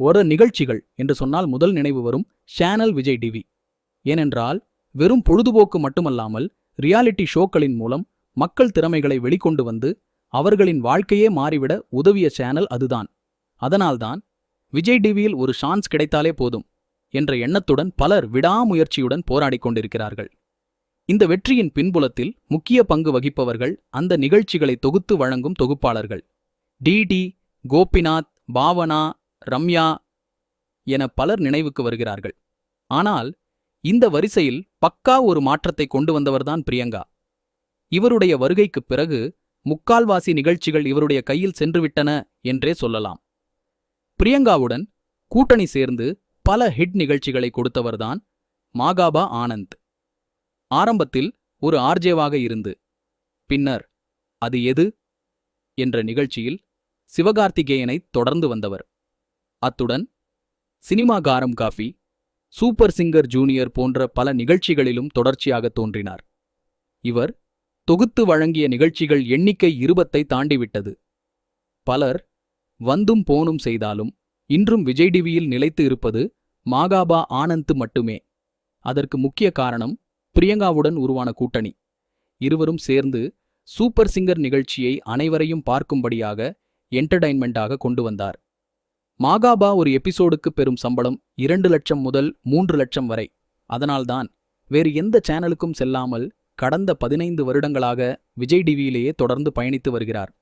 ஒரு நிகழ்ச்சிகள் என்று சொன்னால் முதல் நினைவு வரும் சேனல் விஜய் டிவி. ஏனென்றால் வெறும் பொழுதுபோக்கு மட்டுமல்லாமல் ரியாலிட்டி ஷோக்களின் மூலம் மக்கள் திறமைகளை வெளிக்கொண்டு வந்து அவர்களின் வாழ்க்கையே மாறிவிட உதவிய சேனல் அதுதான். அதனால்தான் விஜய் டிவியில் ஒரு சான்ஸ் கிடைத்தாலே போதும் என்ற எண்ணத்துடன் பலர் விடாமுயற்சியுடன் போராடிக் கொண்டிருக்கிறார்கள். இந்த வெற்றியின் பின்புலத்தில் முக்கிய பங்கு வகிப்பவர்கள் அந்த நிகழ்ச்சிகளை தொகுத்து வழங்கும் தொகுப்பாளர்கள். டிடி கோபிநாத் பாவனா ரம்யா என பலர் நினைவுக்கு வருகிறார்கள். ஆனால் இந்த வரிசையில் பக்கா ஒரு மாற்றத்தை கொண்டு வந்தவர்தான் பிரியங்கா. இவருடைய வருகைக்குப் பிறகு முக்கால்வாசி நிகழ்ச்சிகள் இவருடைய கையில் சென்றுவிட்டன என்றே சொல்லலாம். பிரியங்காவுடன் கூட்டணி சேர்ந்து பல ஹிட் நிகழ்ச்சிகளை கொடுத்தவர்தான் மாகாபா ஆனந்த். ஆரம்பத்தில் ஒரு ஆர்ஜேவாக இருந்து பின்னர் அது எது? என்ற நிகழ்ச்சியில் சிவகார்த்திகேயனை தொடர்ந்து வந்தவர். அத்துடன் சினிமா காரம் காஃபி சூப்பர் சிங்கர் ஜூனியர் போன்ற பல நிகழ்ச்சிகளிலும் தொடர்ச்சியாக தோன்றினார். இவர் தொகுத்து வழங்கிய நிகழ்ச்சிகள் எண்ணிக்கை இருபத்தை தாண்டிவிட்டது. பலர் வந்தும் போனும் செய்தாலும் இன்றும் விஜய் டிவியில் நிலைத்து இருப்பது மாகாபா ஆனந்த் மட்டுமே. அதற்கு முக்கிய காரணம் பிரியங்காவுடன் உருவான கூட்டணி. இருவரும் சேர்ந்து சூப்பர் சிங்கர் நிகழ்ச்சியை அனைவரையும் பார்க்கும்படியாக என்டர்டைன்மெண்டாக கொண்டு வந்தார். மாகாபா ஒரு எபிசோடுக்கு பெறும் சம்பளம் இரண்டு லட்சம் முதல் மூன்று லட்சம் வரை. அதனால்தான் வேறு எந்த சேனலுக்கும் செல்லாமல் கடந்த பதினைந்து வருடங்களாக விஜய் டிவியிலேயே தொடர்ந்து பயணித்து வருகிறார்.